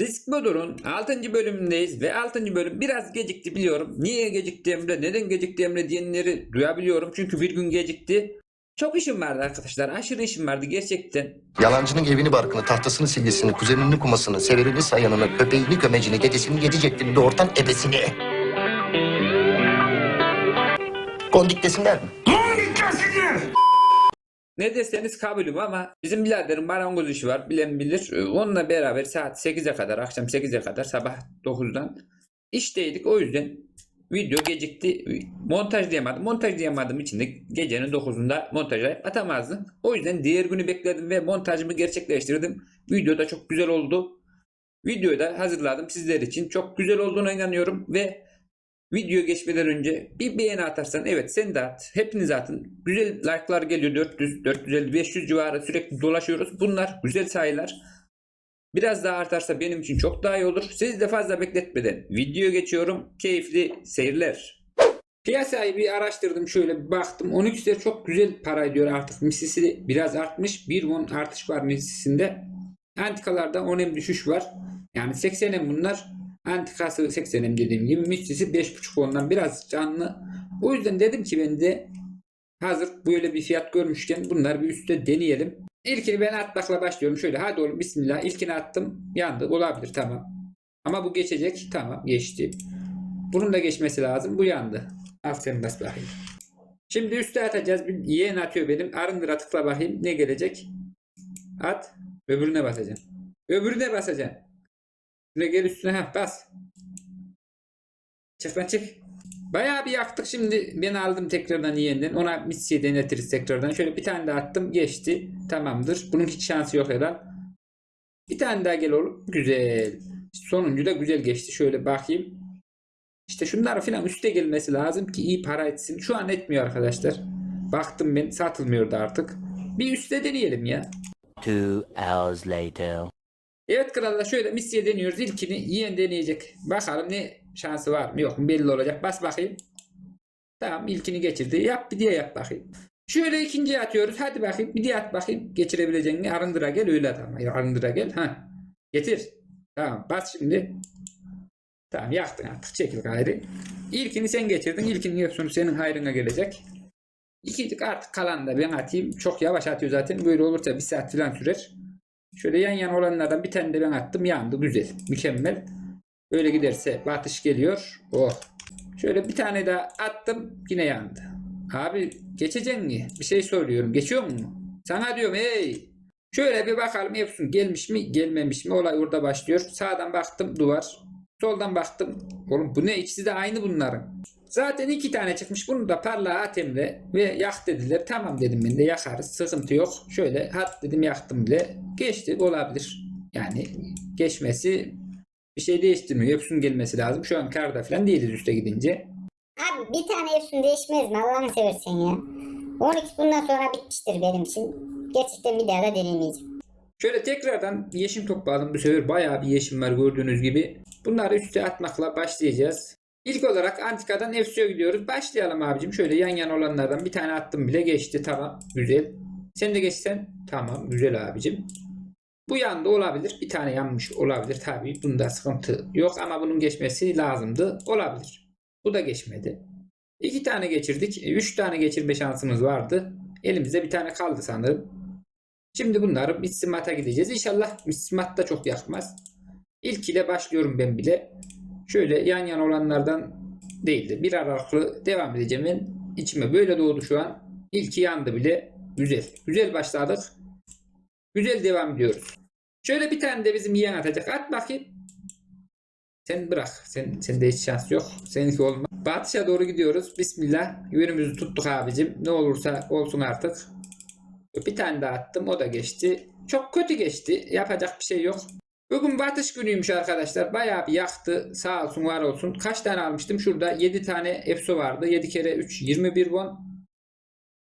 Risk Modur'un 6. bölümündeyiz ve 6. bölüm biraz gecikti biliyorum. Niye gecikti Emre, neden gecikti Emre diyenleri duyabiliyorum. Çünkü bir gün gecikti. Çok işim vardı arkadaşlar. Aşırı işim vardı gerçekten. Yalancının evini barkını, tahtasını silgisini, kuzenini kumasını, severini sayanını, köpeğini gömecini, gecesini yedi ceklini, doğurtan ebesini. Kondik desinler mi? Ne deseniz kabulüm ama bizim biraderin marangoz işi var. Bilen bilir. Ee, Onunla beraber saat 8'e kadar, akşam 8'e kadar, sabah 9'dan işteydik. O yüzden video gecikti. Montajlayamadım. Montajlayamadığım için de gecenin 9'unda montajlayıp atamazdım. O yüzden diğer günü bekledim ve montajımı gerçekleştirdim. Video da çok güzel oldu. Videoyu da hazırladım sizler için. Çok güzel olduğuna inanıyorum ve Video geçmeden önce bir beğeni atarsan evet sen de at. Hepiniz atın. Güzel like'lar geliyor 400, 450, 500 civarı sürekli dolaşıyoruz. Bunlar güzel sayılar. Biraz daha artarsa benim için çok daha iyi olur. Sizi de fazla bekletmeden video geçiyorum. Keyifli seyirler. Piyasayı bir araştırdım şöyle bir baktım. 12'ler çok güzel para ediyor artık. Misisi biraz artmış. 1 won artış var misisinde. Antikalarda 10 düşüş var. Yani 80'em bunlar. Antikası 80'em dediğim gibi. Misisi 5.5 won'dan biraz canlı. O yüzden dedim ki ben de hazır böyle bir fiyat görmüşken bunları bir üstte deneyelim. İlkini ben atmakla başlıyorum. Şöyle hadi oğlum bismillah. İlkini attım. Yandı. Olabilir tamam. Ama bu geçecek. Tamam geçti. Bunun da geçmesi lazım. Bu yandı. Aferin bas bakayım. Şimdi üste atacağız. Bir yeğen atıyor benim. Arındıra tıkla bakayım. Ne gelecek? At. Öbürüne basacaksın. Öbürüne basacaksın. Şuna gel üstüne. ha bas. Çık lan çık. Bayağı bir yaktık şimdi. Ben aldım tekrardan yeğenden. Ona missiye denetiriz tekrardan. Şöyle bir tane daha attım. Geçti. Tamamdır. Bunun hiç şansı yok herhalde. Bir tane daha gel oğlum. Güzel. Sonuncu da güzel geçti. Şöyle bakayım. İşte şunlar falan üste gelmesi lazım ki iyi para etsin. Şu an etmiyor arkadaşlar. Baktım ben satılmıyordu artık. Bir üste deneyelim ya. Two hours later. Evet krallar şöyle missiye deniyoruz. İlkini yiyen deneyecek. Bakalım ne şansı var mı yok mu belli olacak. Bas bakayım. Tamam ilkini geçirdi. Yap bir diye yap bakayım. Şöyle ikinciye atıyoruz. Hadi bakayım bir diye at bakayım. Geçirebileceğin mi? Arındıra gel öyle at ama. Arındıra gel. Ha. Getir. Tamam bas şimdi. Tamam yaktın artık. Çekil gayrı. İlkini sen geçirdin. İlkinin sonu senin hayrına gelecek. İkinci artık kalan da ben atayım. Çok yavaş atıyor zaten. Böyle olursa bir saat falan sürer. Şöyle yan yana olanlardan bir tane de ben attım. Yandı. Güzel. Mükemmel. Böyle giderse batış geliyor. Oh. Şöyle bir tane daha attım. Yine yandı. Abi geçecek mi? Bir şey soruyorum. Geçiyor mu? Sana diyorum hey. Şöyle bir bakalım Efsun gelmiş mi gelmemiş mi? Olay orada başlıyor. Sağdan baktım duvar. Soldan baktım. Oğlum bu ne? İkisi de aynı bunların. Zaten iki tane çıkmış. Bunu da parlağa atemle ve yak dediler. Tamam dedim ben de yakarız. Sıkıntı yok. Şöyle hat dedim yaktım bile. Geçti olabilir. Yani geçmesi bir şey değiştirmiyor. Efsun gelmesi lazım. Şu an karda falan değiliz üste gidince. Abi bir tane Efsun değişmez mi Allah'ını seversen ya. 12 bundan sonra bitmiştir benim için. Gerçekten bir daha da denemeyeceğim. Şöyle tekrardan yeşim topladım. Bu sefer bayağı bir yeşim var gördüğünüz gibi. Bunları üste atmakla başlayacağız. İlk olarak antikadan Efsu'ya gidiyoruz. Başlayalım abicim. Şöyle yan yana olanlardan bir tane attım bile geçti. Tamam güzel. Sen de geçsen. Tamam güzel abicim. Bu yanda olabilir. Bir tane yanmış olabilir tabii. Bunda sıkıntı yok ama bunun geçmesi lazımdı. Olabilir. Bu da geçmedi. İki tane geçirdik. E, Üç tane geçirme şansımız vardı. Elimizde bir tane kaldı sanırım. Şimdi bunları Mitsumata gideceğiz. İnşallah Mitsumat da çok yakmaz. İlk ile başlıyorum ben bile. Şöyle yan yana olanlardan değil de bir aralıklı devam edeceğim ben. İçime böyle doğdu şu an. İlki yandı bile. Güzel. Güzel başladık. Güzel devam ediyoruz. Şöyle bir tane de bizim yiyen atacak. At bakayım. Sen bırak. Sen, sende hiç şans yok. Seninki olmaz. Batışa doğru gidiyoruz. Bismillah. Yönümüzü tuttuk abicim. Ne olursa olsun artık. Bir tane daha attım. O da geçti. Çok kötü geçti. Yapacak bir şey yok. Bugün batış günüymüş arkadaşlar. Bayağı bir yaktı. Sağ olsun var olsun. Kaç tane almıştım? Şurada 7 tane EFSO vardı. 7 kere 3 21 won.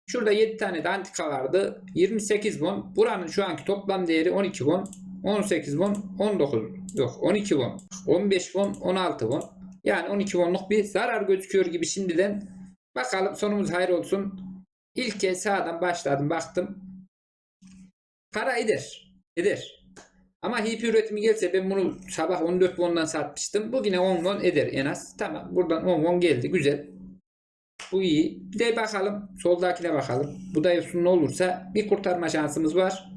Şurada 7 tane de antika vardı. 28 won. Buranın şu anki toplam değeri 12 won. 18 won. 19 yok 12 won. 15 won. 16 won. Yani 12 wonluk bir zarar gözüküyor gibi şimdiden. Bakalım sonumuz hayır olsun. İlk kez sağdan başladım baktım. Para eder. Eder. Ama hip üretimi gelse ben bunu sabah 14 won'dan satmıştım. Bu yine 10 won eder en az. Tamam buradan 10 won geldi. Güzel. Bu iyi. Bir de bakalım. Soldakine bakalım. Bu da Efsun olursa bir kurtarma şansımız var.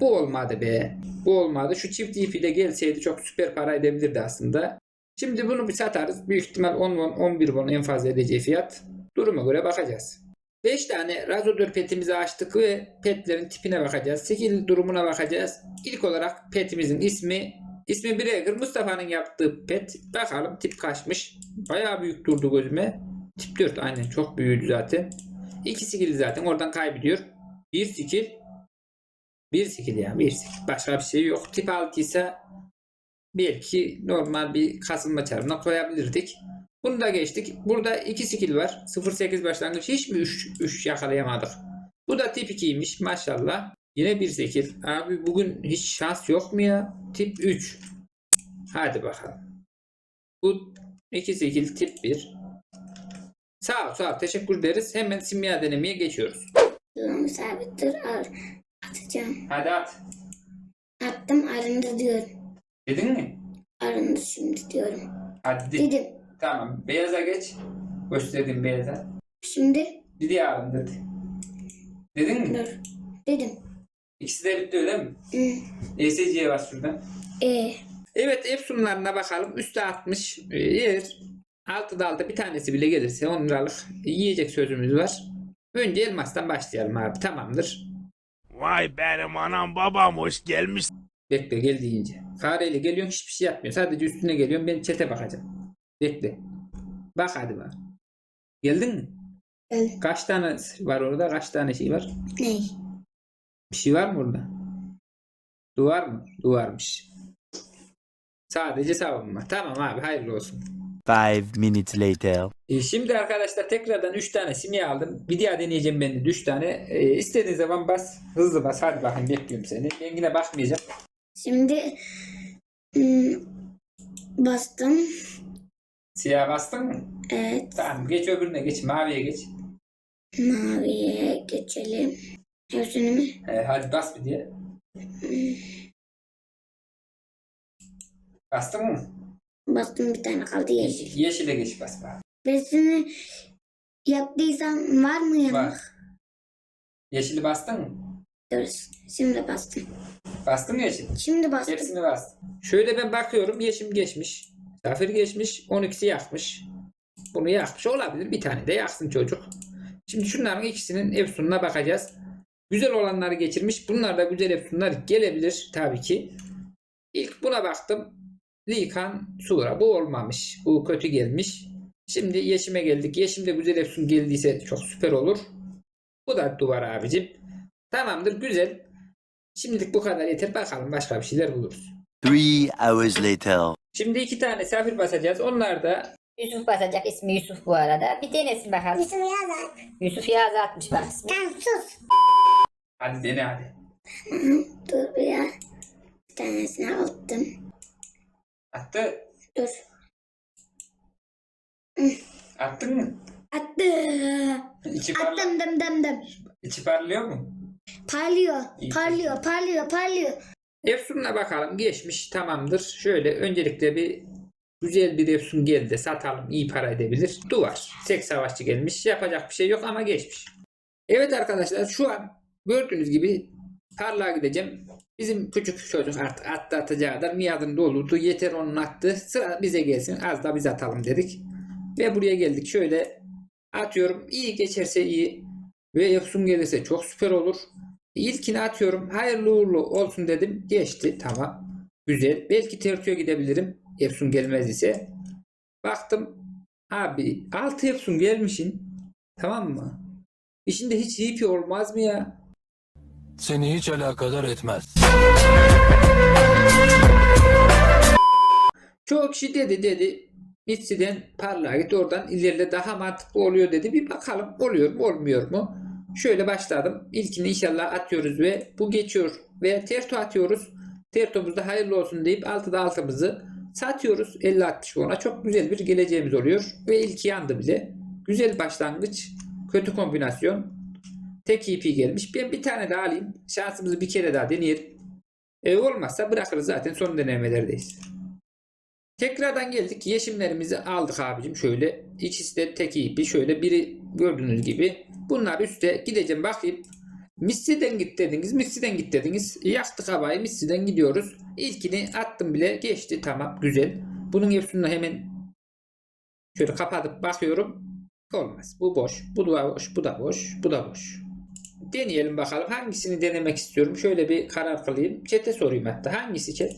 Bu olmadı be. Bu olmadı. Şu çift ip ile gelseydi çok süper para edebilirdi aslında. Şimdi bunu bir satarız. Büyük ihtimal 10 won 11 won en fazla edeceği fiyat. Duruma göre bakacağız. 5 tane razodör petimizi açtık ve petlerin tipine bakacağız. Skill durumuna bakacağız. İlk olarak petimizin ismi ismi Breaker Mustafa'nın yaptığı pet. Bakalım tip kaçmış. Bayağı büyük durdu gözüme. Tip 4 aynen çok büyüdü zaten. 2 skill zaten oradan kaybediyor. 1 skill. 1 skill ya 1 skill. Başka bir şey yok. Tip 6 ise belki normal bir kasılma çarpına koyabilirdik. Bunu da geçtik. Burada 2 skill var. 0.8 başlangıç. Hiç mi 3, 3 yakalayamadık? Bu da tip 2'ymiş maşallah. Yine bir skill. Abi bugün hiç şans yok mu ya? Tip 3. Hadi bakalım. Bu 2 skill tip 1. Sağ ol sağ ol. Teşekkür ederiz. Hemen simya denemeye geçiyoruz. Dur sabit dur al. Atacağım. Hadi at. Attım arındı diyorum. Dedin mi? Arındı şimdi diyorum. Hadi. Dedim. Tamam. Beyaza geç. Gösterdim beyaza. Şimdi Bir diye alın dedi. Dedin mi? dur. Dedim. İkisi de bitti öyle mi? Hı. ESC'ye bas şuradan. E. Evet Epson'larına bakalım. Üste 60 e, yer. Altı bir tanesi bile gelirse 10 liralık yiyecek sözümüz var. Önce elmastan başlayalım abi. Tamamdır. Vay benim anam babam hoş gelmiş. Bekle gel deyince. Fareyle geliyorsun hiçbir şey yapmıyor. Sadece üstüne geliyorum. Ben çete bakacağım. Bekle. Bak hadi bak. Geldin mi? Geldim. Kaç tane var orada? Kaç tane şey var? Ne? Bir şey var mı orada? Duvar mı? Duvarmış. Sadece savunma. Tamam abi hayırlı olsun. Five minutes later. E, şimdi arkadaşlar tekrardan 3 tane simya aldım. Bir daha deneyeceğim ben de 3 tane. E, istediğin zaman bas. Hızlı bas. Hadi bakayım bekliyorum seni. Ben yine bakmayacağım. Şimdi hmm, bastım. Siyah bastın mı? Evet. Tamam geç öbürüne geç. Maviye geç. Maviye geçelim. Hepsini mi? E, hadi bas bir diye. Bastın mı? Bastım bir tane kaldı yeşil. Yeşile geç bas. bak. Resmini yaptıysam var mı yanıma? Var. Yeşili bastın mı? Dur. Şimdi bastım. Bastın mı yeşil? Şimdi bastım. Hepsini bastım. Şöyle ben bakıyorum. Yeşim geçmiş. Zafer geçmiş. 12'si yakmış. Bunu yakmış olabilir. Bir tane de yaksın çocuk. Şimdi şunların ikisinin Efsun'una bakacağız. Güzel olanları geçirmiş. Bunlar da güzel Efsunlar gelebilir tabii ki. İlk buna baktım. Likan Sura. Bu olmamış. Bu kötü gelmiş. Şimdi Yeşim'e geldik. Yeşim'de güzel Efsun geldiyse çok süper olur. Bu da duvar abicim. Tamamdır güzel. Şimdilik bu kadar yeter. Bakalım başka bir şeyler buluruz. Three hours later. Şimdi iki tane safir basacağız. Onlar da Yusuf basacak ismi Yusuf bu arada. Bir denesin bakalım. Yusuf yazar. Yusuf Yağız atmış bak. Tamam sus. hadi dene hadi. Dur bir ya. Bir tanesini attım. Attı. Dur. Attın mı? Attım. İçi, parla Attım dım dım dım. içi parlıyor mu? Parlıyor. Parlıyor. Parlıyor. Parlıyor. Efsun'la bakalım. Geçmiş. Tamamdır. Şöyle öncelikle bir güzel bir Efsun geldi. Satalım. iyi para edebilir. Duvar. Seks savaşçı gelmiş. Yapacak bir şey yok ama geçmiş. Evet arkadaşlar şu an gördüğünüz gibi tarlaya gideceğim. Bizim küçük çocuk artık attı atacağı kadar niyadını doldurdu. Yeter onun attı. Sıra bize gelsin. Az da biz atalım dedik. Ve buraya geldik. Şöyle atıyorum. İyi geçerse iyi. Ve Efsun gelirse çok süper olur. İlkini atıyorum. Hayırlı uğurlu olsun dedim. Geçti. Tamam. Güzel. Belki Tertio'ya gidebilirim. Efsun gelmez ise. Baktım. Abi 6 Efsun gelmişin. Tamam mı? İçinde hiç hipi olmaz mı ya? Seni hiç alakadar etmez. Çok kişi dedi dedi. Mitsi'den parlağa git oradan ileride daha mantıklı oluyor dedi. Bir bakalım oluyor mu olmuyor mu? Şöyle başladım. İlkini inşallah atıyoruz ve bu geçiyor. Ve terto atıyoruz. Tertomuzda hayırlı olsun deyip altıda altımızı satıyoruz. 50-60 ona çok güzel bir geleceğimiz oluyor. Ve ilki yandı bile. Güzel başlangıç. Kötü kombinasyon. Tek EP gelmiş. Ben bir tane daha alayım. Şansımızı bir kere daha deneyelim. E, olmazsa bırakırız zaten son denemelerdeyiz. Tekrardan geldik. Yeşimlerimizi aldık abicim. Şöyle ikisi de tek ipi. Şöyle biri gördüğünüz gibi. Bunlar üstte gideceğim bakayım. Missi'den git dediniz. Missi'den git dediniz. Yaktık havayı. Missi'den gidiyoruz. İlkini attım bile. Geçti. Tamam. Güzel. Bunun hepsini hemen şöyle kapatıp bakıyorum. Olmaz. Bu boş. Bu da boş. Bu da boş. Bu da boş. Deneyelim bakalım. Hangisini denemek istiyorum? Şöyle bir karar kılayım. Chat'e sorayım hatta. Hangisi chat?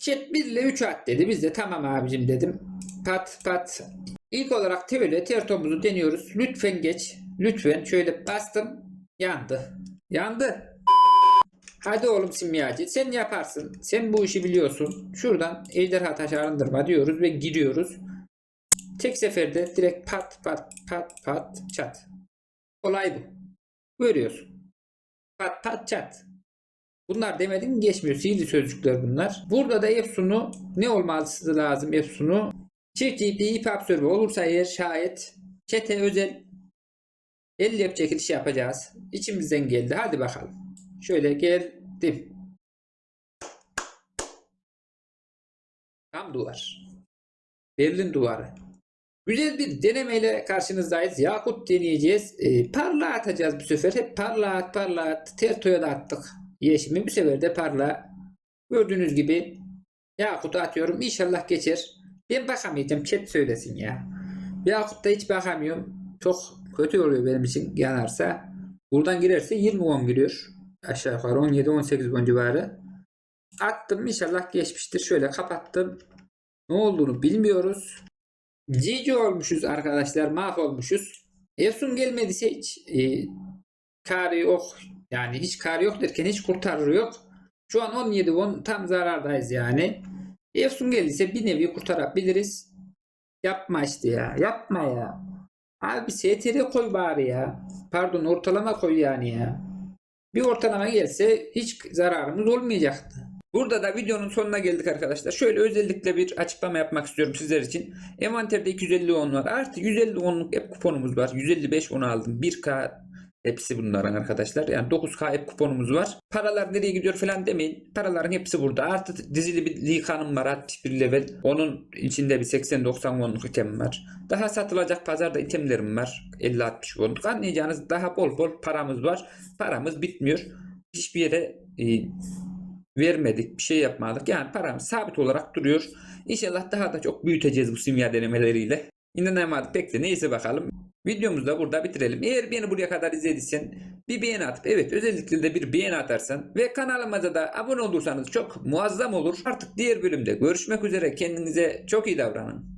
Chat 1 ile 3 at dedi. Biz de tamam abicim dedim. Pat pat. İlk olarak Tevele tertomuzu deniyoruz. Lütfen geç. Lütfen. Şöyle bastım. Yandı. Yandı. Hadi oğlum simyacı sen yaparsın. Sen bu işi biliyorsun. Şuradan ejderha taşı arındırma diyoruz ve giriyoruz. Tek seferde direkt pat pat pat pat çat. Olay bu. Görüyorsun. Pat pat çat. Bunlar demedim mi geçmiyor. Sihirli sözcükler bunlar. Burada da Efsun'u ne olması lazım Efsun'u? Çift ipli ip absorbe olursa eğer şayet çete özel el yap çekilişi yapacağız. İçimizden geldi. Hadi bakalım. Şöyle geldim. Tam duvar. Berlin duvarı. Güzel bir denemeyle karşınızdayız. Yakut deneyeceğiz. Ee, parla atacağız bu sefer. Hep parla at parla at. Tertoya da attık. Yeşimi bu sefer de parla. Gördüğünüz gibi Yakut'u atıyorum. İnşallah geçer. Ben bakamayacağım. Chat söylesin ya. Yakut'ta hiç bakamıyorum. Çok kötü oluyor benim için yanarsa. Buradan girerse 20 won giriyor. Aşağı yukarı 17-18 won civarı. Attım inşallah geçmiştir. Şöyle kapattım. Ne olduğunu bilmiyoruz. Cici olmuşuz arkadaşlar. Mahvolmuşuz. Efsun gelmediyse hiç e, karı yok. Yani hiç karı yok derken hiç kurtarır yok. Şu an 17 won tam zarardayız yani. Efsun geldiyse bir nevi kurtarabiliriz. Yapma işte ya. Yapma ya. Abi STR koy bari ya. Pardon ortalama koy yani ya. Bir ortalama gelse hiç zararımız olmayacaktı. Burada da videonun sonuna geldik arkadaşlar. Şöyle özellikle bir açıklama yapmak istiyorum sizler için. Envanterde 250 on var. Artı 150 onluk hep kuponumuz var. 155 onu aldım. 1K hepsi bunların arkadaşlar. Yani 9K hep kuponumuz var. Paralar nereye gidiyor falan demeyin. Paraların hepsi burada. Artı dizili bir likanım var. Aktif bir level. Onun içinde bir 80-90 onluk item var. Daha satılacak pazarda itemlerim var. 50-60 onluk. Anlayacağınız daha bol bol paramız var. Paramız bitmiyor. Hiçbir yere e, vermedik, bir şey yapmadık. Yani paramız sabit olarak duruyor. İnşallah daha da çok büyüteceğiz bu simya denemeleriyle. İnanamadık pek de neyse bakalım. Videomuzu da burada bitirelim. Eğer beni buraya kadar izlediysen bir beğeni atıp evet özellikle de bir beğeni atarsan ve kanalımıza da abone olursanız çok muazzam olur. Artık diğer bölümde görüşmek üzere. Kendinize çok iyi davranın.